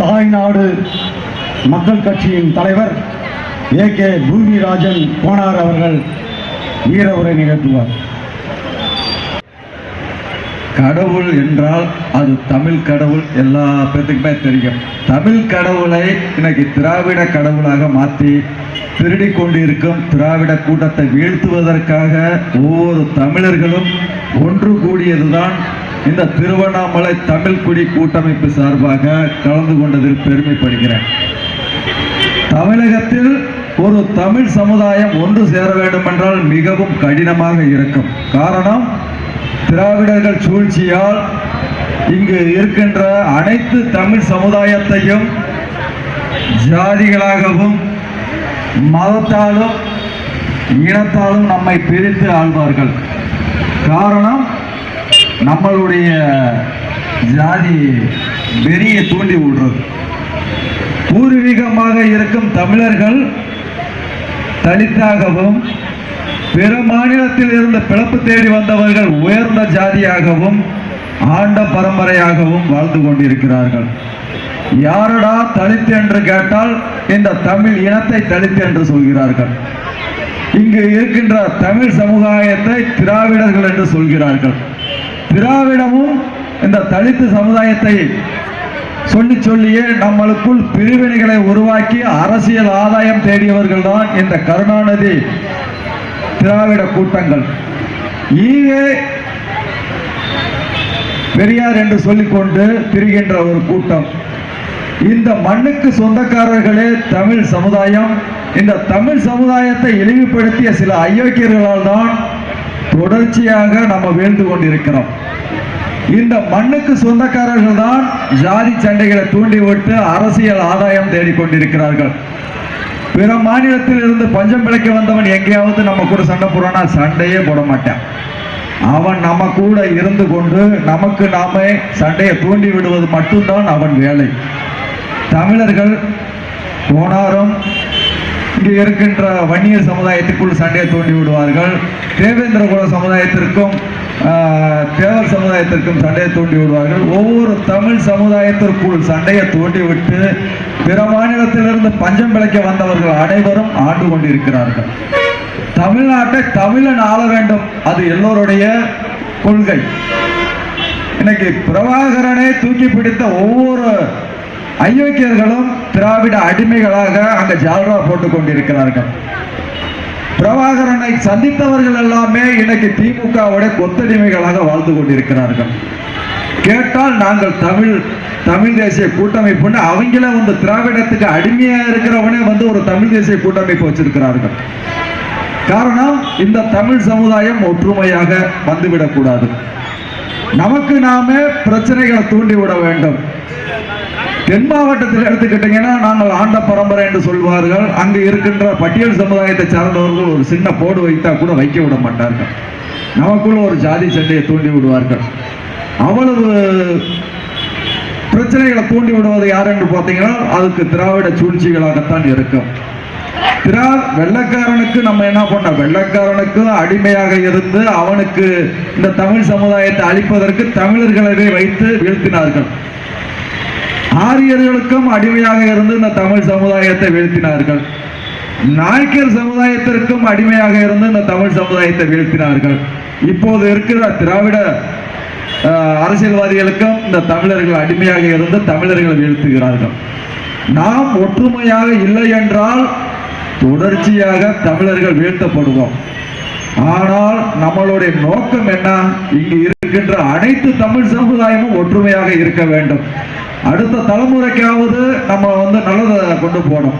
தாய்நாடு மக்கள் கட்சியின் தலைவர் ஏ கே பூமிராஜன் கோனார் அவர்கள் வீர உரை நிகழ்த்துவார். கடவுள் என்றால் அது தமிழ் கடவுள் எல்லா பேத்துக்குமே தெரியும். தமிழ் கடவுளை இன்னைக்கு திராவிட கடவுளாக மாற்றி திருடி கொண்டிருக்கும் திராவிட கூட்டத்தை வீழ்த்துவதற்காக ஒவ்வொரு தமிழர்களும் ஒன்று கூடியதுதான் இந்த திருவண்ணாமலை தமிழ் குடி கூட்டமைப்பு சார்பாக கலந்து கொண்டதில் பெருமைப்படுகிறேன். தமிழகத்தில் ஒரு தமிழ் சமுதாயம் ஒன்று சேர வேண்டும் என்றால் மிகவும் கடினமாக இருக்கும். காரணம் திராவிடர்கள் சூழ்ச்சியால் இங்கு இருக்கின்ற அனைத்து தமிழ் சமுதாயத்தையும் ஜாதிகளாகவும் மதத்தாலும் இனத்தாலும் நம்மை பிரித்து ஆள்வார்கள். காரணம் நம்மளுடைய ஜாதி வெறிய தூண்டி விடுறது. பூர்வீகமாக இருக்கும் தமிழர்கள் தலித்தாகவும் பிற மாநிலத்தில் இருந்து பிறப்பு தேடி வந்தவர்கள் உயர்ந்த ஜாதியாகவும் ஆண்ட பரம்பரையாகவும் வாழ்ந்து கொண்டிருக்கிறார்கள். யாரடா தலித்து என்று கேட்டால் இந்த தமிழ் இனத்தை தலித்து என்று சொல்கிறார்கள். இங்கு இருக்கின்ற தமிழ் சமுதாயத்தை திராவிடர்கள் என்று சொல்கிறார்கள். திராவிடமும் இந்த தலித்து சமுதாயத்தை சொல்லி சொல்லியே நம்மளுக்குள் பிரிவினைகளை உருவாக்கி அரசியல் ஆதாயம் தேடியவர்கள் தான் இந்த கருணாநிதி திராவிட கூட்டங்கள். ஈவே பெரியார் என்று சொல்லிக்கொண்டு திரிகின்ற ஒரு கூட்டம். இந்த மண்ணுக்கு சொந்தக்காரர்களே தமிழ் சமுதாயம். இந்த தமிழ் சமுதாயத்தை இழிவுபடுத்திய சில அயோக்கியர்களால் தான் தொடர்ச்சியாக நம்ம வீழ்ந்து கொண்டிருக்கிறோம். இந்த மண்ணுக்கு சொந்தக்காரர்கள் தான் ஜாதி சண்டைகளை தூண்டிவிட்டு அரசியல் ஆதாயம் தேடிக்கொண்டிருக்கிறார்கள். பிற மாநிலத்தில் இருந்து பஞ்சம் பிழைக்க வந்தவன் எங்கேயாவது நம்ம கூட சண்டை போடுறான்னா சண்டையே போட மாட்டான். அவன் நம்ம கூட இருந்து கொண்டு நமக்கு நாமே சண்டையை தூண்டி விடுவது மட்டும்தான் அவன் வேலை. தமிழர்கள் போனாரும் இங்கே இருக்கின்ற வன்னியர் சமுதாயத்துக்குள் சண்டையை தூண்டி விடுவார்கள். தேவேந்திர குல சமுதாயத்திற்கும் தேவர் சமுதாயத்திற்கும் சண்டையை தூண்டி விடுவார்கள். ஒவ்வொரு தமிழ் சமுதாயத்திற்குள் சண்டையை தூண்டி விட்டு பிற மாநிலத்திலிருந்து பஞ்சம் பிழைக்க வந்தவர்கள் அனைவரும் ஆண்டு கொண்டிருக்கிறார்கள். தமிழ்நாட்டை தமிழன் ஆள வேண்டும். அது எல்லோருடைய கொள்கை. இன்னைக்கு பிரபாகரனை தூக்கி பிடித்த ஒவ்வொரு ஐயோக்கியர்களும் திராவிட அடிமைகளாக அங்க ஜால்ரா போட்டுக் கொண்டிருக்கிறார்கள். பிரபாகரனை சந்தித்தவர்கள் எல்லாமே இன்னைக்கு திமுகவுடைய கொத்தடிமைகளாக வாழ்ந்து கொண்டிருக்கிறார்கள். கேட்டால் நாங்கள் தமிழ் தமிழ் தேசிய கூட்டமைப்புன்னு அவங்களே வந்து திராவிடத்துக்கு அடிமையா இருக்கிறவனே வந்து ஒரு தமிழ் தேசிய கூட்டமைப்பு வச்சிருக்கிறார்கள். காரணம் இந்த தமிழ் சமுதாயம் ஒற்றுமையாக வந்துவிடக்கூடாது. நமக்கு நாமே பிரச்சனைகளை தூண்டிவிட வேண்டும். தென் மாவட்டத்தில் எடுத்துக்கிட்டீங்கன்னா நாங்கள் ஆண்ட பரம்பரை என்று சொல்வார்கள். அங்கு இருக்கின்ற பட்டியல் சமுதாயத்தை சார்ந்தவர்கள் ஒரு சின்ன போடு வைத்தா கூட வைக்க விட மாட்டார்கள். நமக்குள்ள ஒரு ஜாதி சண்டையை தூண்டி விடுவார்கள். அவ்வளவு பிரச்சனைகளை தூண்டி விடுவது யார் என்று பார்த்தீங்கன்னா அதுக்கு திராவிட சூழ்ச்சிகளாகத்தான் இருக்கும். திரா வெள்ளக்காரனுக்கு நம்ம என்ன பண்ணோம்? வெள்ளக்காரனுக்கு அடிமையாக இருந்து அவனுக்கு இந்த தமிழ் சமுதாயத்தை அழிப்பதற்கு தமிழர்களவே வைத்து வீழ்த்தினார்கள். ஆரியர்களுக்கும் அடிமையாக இருந்து இந்த தமிழ் சமுதாயத்தை வீழ்த்தினார்கள். நாயக்கர் சமுதாயத்திற்கும் அடிமையாக இருந்து இந்த தமிழ் சமுதாயத்தை வீழ்த்தினார்கள். இப்போது இருக்கிற திராவிட அரசியல்வாதிகளுக்கும் இந்த தமிழர்கள் அடிமையாக இருந்து தமிழர்களை வீழ்த்துகிறார்கள். நாம் ஒற்றுமையாக இல்லை என்றால் தொடர்ச்சியாக தமிழர்கள் வீழ்த்தப்படுவோம். ஆனால் நம்மளுடைய நோக்கம் என்ன? இங்கு இருக்கின்ற அனைத்து தமிழ் சமுதாயமும் ஒற்றுமையாக இருக்க வேண்டும். அடுத்த தலைமுறைக்காவது நம்ம வந்து நல்லதை கொண்டு போகணும்.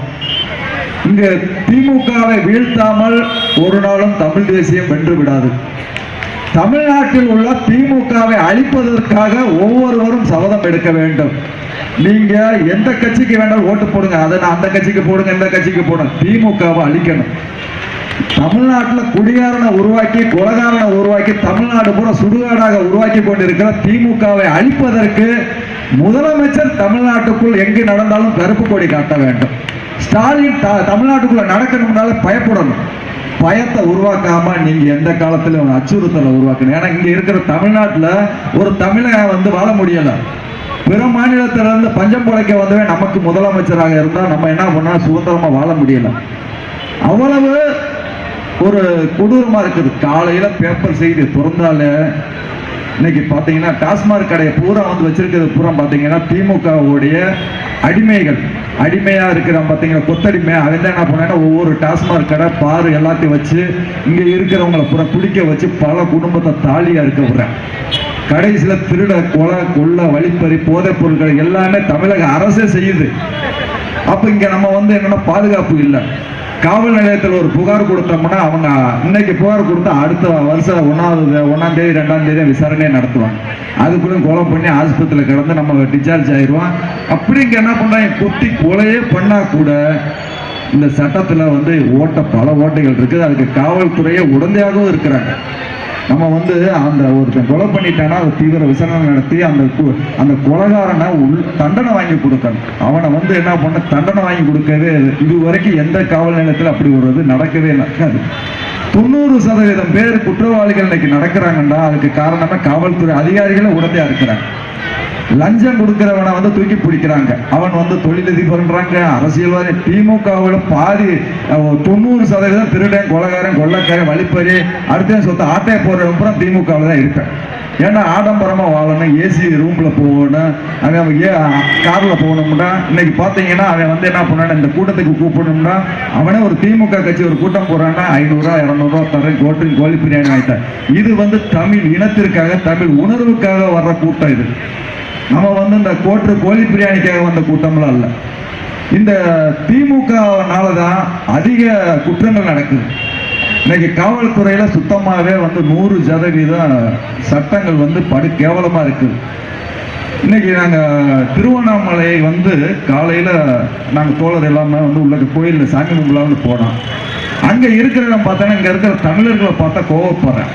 இங்கு திமுகவை வீழ்த்தாமல் ஒரு நாளும் தமிழ் தேசியம் வென்று விடாது. தமிழ்நாட்டில் உள்ள திமுகவை அழிப்பதற்காக ஒவ்வொருவரும் சபதம் எடுக்க வேண்டும். நீங்க எந்த கட்சிக்கு வேண்டாலும் ஓட்டு போடுங்க. அதை நான் அந்த கட்சிக்கு போடுங்க இந்த கட்சிக்கு போடுங்க. திமுகவை அழிக்கணும். தமிழ்நாட்டில் குடிகாரனை உருவாக்கி கொலகாரனை உருவாக்கி தமிழ்நாடு பூரா சுடுகாடாக உருவாக்கி கொண்டிருக்கிற திமுகவை அழிப்பதற்கு முதலமைச்சர் தமிழ்நாட்டுக்குள் எங்கு நடந்தாலும் கருப்பு கொடி காட்ட வேண்டும். ஸ்டாலின் த- தமிழ்நாட்டுக்குள்ள நடக்கணும்னால பயப்படணும். பயத்தை உருவாக்காம நீங்க எந்த காலத்திலும் அச்சுறுத்தலை உருவாக்கணும்? ஏன்னா இங்க இருக்கிற தமிழ்நாட்டுல ஒரு தமிழக வந்து வாழ முடியல. பிற மாநிலத்தில இருந்து பஞ்சம் பிழைக்க வந்தவே நமக்கு முதலமைச்சராக இருந்தா நம்ம என்ன பண்ணா சுதந்திரமா வாழ முடியல. அவ்வளவு ஒரு கொடூரமா இருக்குது. காலையில பேப்பர் செய்தி திறந்தாலே இன்னைக்கு பார்த்தீங்கன்னா டாஸ்மாக் கடையை பூரா வந்து வச்சிருக்கிறது பூரா பார்த்தீங்கன்னா திமுகவுடைய அடிமைகள். அடிமையாக இருக்கிற பார்த்தீங்கன்னா கொத்தடிமை. அவன் தான் என்ன பண்ணேன்னா ஒவ்வொரு டாஸ்மாக் கடை பாரு எல்லாத்தையும் வச்சு இங்கே இருக்கிறவங்கள பூரா குடிக்க வச்சு பல குடும்பத்தை தாலியாக இருக்க விடுறேன் கடைசியில் திருட கொலை கொள்ள வழிப்பறி போதைப் பொருட்கள் எல்லாமே தமிழக அரசே செய்யுது. அப்போ இங்கே நம்ம வந்து என்னென்னா பாதுகாப்பு இல்லை. காவல் நிலையத்தில் ஒரு புகார் கொடுத்தோம்னா அவங்க இன்னைக்கு புகார் கொடுத்தா அடுத்த வருஷம் ஒன்றாவது ஒன்றாம் தேதி ரெண்டாம் தேதி விசாரணையை நடத்துவாங்க. அதுக்குள்ளே கொலை பண்ணி ஆஸ்பத்திரியில் கிடந்து நம்ம டிஸ்சார்ஜ் ஆயிடுவோம் அப்படிங்க என்ன பண்ணுறாங்க குத்தி கொலையே பண்ணால் கூட இந்த சட்டத்தில் வந்து ஓட்ட பல ஓட்டைகள் இருக்குது. அதுக்கு காவல்துறையே உடந்தையாகவும் இருக்கிறாங்க. நம்ம வந்து அந்த ஒருத்தன் கொலை பண்ணிட்டானா அது தீவிர விசாரணை நடத்தி அந்த கு- அந்த கொலகாரனை உள் தண்டனை வாங்கி கொடுக்கணும் அவனை வந்து என்ன பண்ண தண்டனை வாங்கி கொடுக்கவே இது வரைக்கும் எந்த காவல் நிலையத்தில் அப்படி ஒரு இது நடக்கவே நடக்காது. தொண்ணூறு சதவீதம் பேர் குற்றவாளிகள் இன்னைக்கு நடக்கிறாங்கன்னா அதுக்கு காரணமே காவல்துறை அதிகாரிகளை உடனே இருக்கிறாங்க. லஞ்சம் கொடுக்கிறவனை வந்து தூக்கி பிடிக்கிறாங்க. அவன் வந்து தொழிலதிபர்ன்றாங்க அரசியல்வாதி திமுகவில் பாதி தொண்ணூறு சதவீதம் திருடன் கொலகாரன் கொள்ளக்காரன் வழிப்பறி அடுத்த சொத்து ஆட்டையை போடுறவங்க திமுகவில் தான் இருப்பேன். ஏன்னா ஆடம்பரமாக வாழணும். ஏசி ரூமில் போகணும். அவன் ஏ காரில் போகணும்னா இன்னைக்கு பார்த்தீங்கன்னா அவன் வந்து என்ன பண்ணான் இந்த கூட்டத்துக்கு கூப்பிடணும்னா அவனே ஒரு திமுக கட்சி ஒரு கூட்டம் போகிறான்னா ஐநூறுரூவா இரநூறுவா தரேன் கோட்டு கோழி பிரியாணி ஆகிட்டேன் இது வந்து தமிழ் இனத்திற்காக தமிழ் உணர்வுக்காக வர்ற கூட்டம் இது. நம்ம வந்து இந்த கோட்டு கோழி பிரியாணிக்காக வந்த கூட்டம்லாம் இல்லை இந்த திமுகனால தான் அதிக குற்றங்கள் நடக்குது. இன்னைக்கு காவல்துறையில சுத்தமாகவே வந்து நூறு சதவீதம் சட்டங்கள் வந்து படு கேவலமாக இருக்குது இன்னைக்கு நாங்கள் திருவண்ணாமலை வந்து காலையில் நாங்கள் தோழர் எல்லாமே வந்து உள்ள கோயிலில் சாமி கும்பலாம்னு போனோம். அங்கே இருக்கிறத பார்த்தோன்னா இங்கே இருக்கிற தமிழர்களை பார்த்தா கோவப்படுறேன்.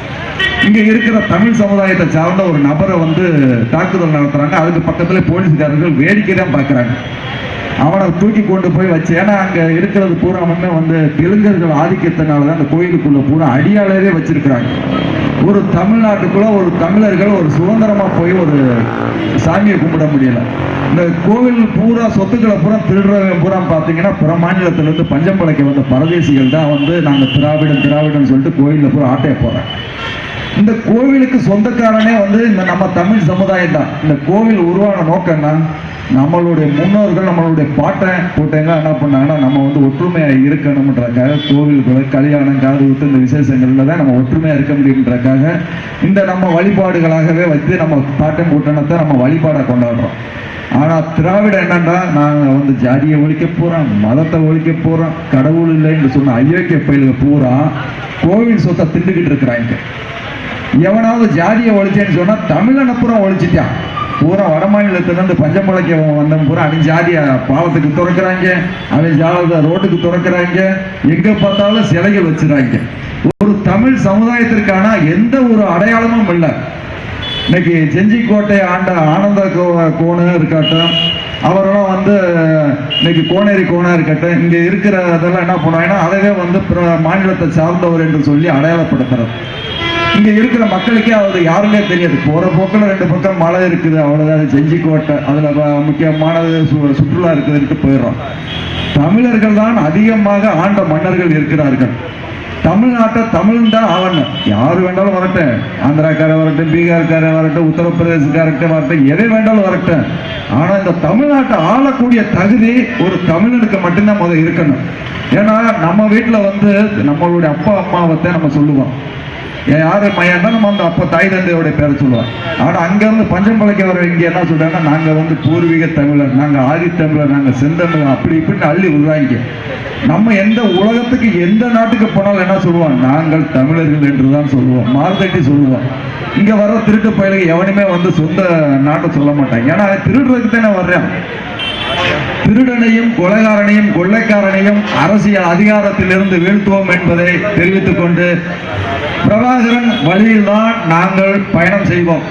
இங்கே இருக்கிற தமிழ் சமுதாயத்தை சார்ந்த ஒரு நபரை வந்து தாக்குதல் நடத்துகிறாங்க அதுக்கு பக்கத்தில் போலீஸ்காரர்கள் வேடிக்கை தான் பார்க்குறாங்க. அவனை தூக்கி கொண்டு போய் வச்சு ஏன்னா அங்கே இருக்கிறது பூராமே வந்து தெலுங்கர்கள் ஆதிக்கத்தினால தான் அந்த கோயிலுக்குள்ளே பூரா அடியாளரே வச்சிருக்கிறாங்க. ஒரு தமிழ்நாட்டுக்குள்ள ஒரு தமிழர்கள் ஒரு சுதந்திரமாக போய் ஒரு சாமியை கும்பிட முடியல. இந்த கோவில் பூரா சொத்துக்களை பூரா திருடுறவன் பூரா பார்த்தீங்கன்னா பிற மாநிலத்திலேருந்து இருந்து பஞ்சம் வந்த பரதேசிகள் தான் வந்து நாங்கள் திராவிடம் திராவிடம் சொல்லிட்டு கோயிலில் பூரா ஆட்டைய போகிறேன் இந்த கோவிலுக்கு சொந்தக்காரனே வந்து இந்த நம்ம தமிழ் சமுதாயம் தான். இந்த கோவில் உருவான நோக்கம்னா நம்மளுடைய முன்னோர்கள் நம்மளுடைய பாட்டன் கூட்டங்க என்ன பண்ணாங்கன்னா நம்ம வந்து ஒற்றுமையாக இருக்கணும்ன்றக்காக கோவில்களை கல்யாணம் காது ஊத்து இந்த விசேஷங்களில் தான் நம்ம ஒற்றுமையாக இருக்க முடியுன்றக்காக இந்த நம்ம வழிபாடுகளாகவே வச்சு நம்ம பாட்டன் கூட்டணத்தை நம்ம வழிபாடாக கொண்டாடுறோம். ஆனால் திராவிடம் என்னன்னா நாங்கள் வந்து ஜாதியை ஒழிக்க போகிறோம் மதத்தை ஒழிக்க போகிறோம் கடவுள் இல்லைன்னு சொன்ன அயோக்கிய பயிலுக பூரா கோவில் சொத்தை திண்டுக்கிட்டு இருக்கிறாங்க. எவனாவது ஜாதியை ஒழிச்சேன்னு சொன்னால் தமிழனை பூரா ஒழிச்சிட்டான். பூரா வடமாநிலத்திலிருந்து மாநிலத்துல பஞ்சம்பளைக்க வந்தவன் பூரா அவன் பாவத்துக்கு பாலத்துக்கு திறக்கிறாங்க. அவன் ஜாலத்தை ரோட்டுக்கு திறக்கிறாங்க. எங்க பார்த்தாலும் சிலைகள் வச்சுறாங்க. ஒரு தமிழ் சமுதாயத்திற்கான எந்த ஒரு அடையாளமும் இல்லை. இன்னைக்கு செஞ்சிக்கோட்டை ஆண்ட ஆனந்த கோ- கோணம் இருக்கட்டும் அவரெல்லாம் வந்து இன்னைக்கு கோனேரி கோணா இருக்கட்டும் இங்கே இருக்கிற இதெல்லாம் என்ன பண்ணுவாங்கன்னா அதவே வந்து மாநிலத்தை சார்ந்தவர் என்று சொல்லி அடையாளப்படுத்துறது. இங்க இருக்கிற மக்களுக்கே அது யாருமே தெரியாது. போற போக்கில் ரெண்டு பக்கம் மழை இருக்குது அவ்வளவுதான். அது செஞ்சிக்கோட்டை அதுல முக்கியமான முக்கியமானது சு- சுற்றுலா இருக்குதுன்ட்டு போயிடுறோம். தமிழர்கள் தான் அதிகமாக ஆண்ட மன்னர்கள் இருக்கிறார்கள். தமிழ்நாட்டை தமிழ் தான் ஆவணும் யாரு வேண்டாலும் வரட்டும். ஆந்திராக்கார வரட்டும் பீகார்கார வரட்டும் உத்தரப்பிரதேசக்காரர்கிட்ட வரட்டும் எதை வேண்டாலும் வரட்டும். ஆனா இந்த தமிழ்நாட்டை ஆளக்கூடிய தகுதி ஒரு தமிழனுக்கு மட்டும்தான் முதல் இருக்கணும். ஏன்னா நம்ம வீட்டில் வந்து நம்மளுடைய அப்பா அம்மாவத்தை நம்ம சொல்லுவோம். யாரு மையன்னா நம்ம அந்த அப்போ தாய் தந்தையோட பேரை சொல்லுவார் ஆனால் அங்கேருந்து பஞ்சம் வர என்ன சொல்கிறாங்கன்னா நாங்கள் வந்து பூர்வீக தமிழர் நாங்கள் ஆதித்தமிழர் நாங்கள் செந்தமிழர் அப்படி இப்படின்னு அள்ளி விடுறாங்க. நம்ம எந்த உலகத்துக்கு எந்த நாட்டுக்கு போனாலும் என்ன சொல்லுவோம் நாங்கள் தமிழர்கள் என்று தான் சொல்லுவோம். மார்த்தட்டி சொல்லுவோம். இங்கே வர திருட்டு பயலுக்கு எவனுமே வந்து சொந்த நாட்டை சொல்ல மாட்டாங்க. ஏன்னா திருடுறதுக்கு தானே வர்றேன். திருடனையும் கொலைகாரனையும் கொள்ளைக்காரனையும் அரசியல் அதிகாரத்திலிருந்து வீழ்த்துவோம் என்பதை தெரிவித்துக் கொண்டு பிரபாகரன் வழியில்தான் நாங்கள் பயணம் செய்வோம்.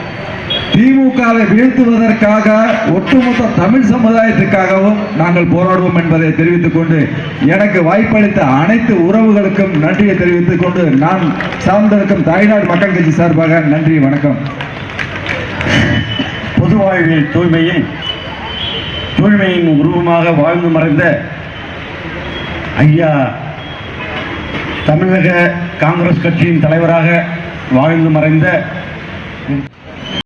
திமுகவை வீழ்த்துவதற்காக ஒட்டுமொத்த தமிழ் சமுதாயத்துக்காகவும் நாங்கள் போராடுவோம் என்பதை தெரிவித்துக் கொண்டு எனக்கு வாய்ப்பளித்த அனைத்து உறவுகளுக்கும் நன்றியை தெரிவித்துக் கொண்டு நான் சார்ந்திருக்கும் தாய்நாடு மக்கள் கட்சி சார்பாக நன்றி வணக்கம். பொது பொது வாழ்வில் தூய்மையும் தூய்மையின் உருவமாக வாழ்ந்து மறைந்த ஐயா தமிழக காங்கிரஸ் கட்சியின் தலைவராக வாழ்ந்து மறைந்த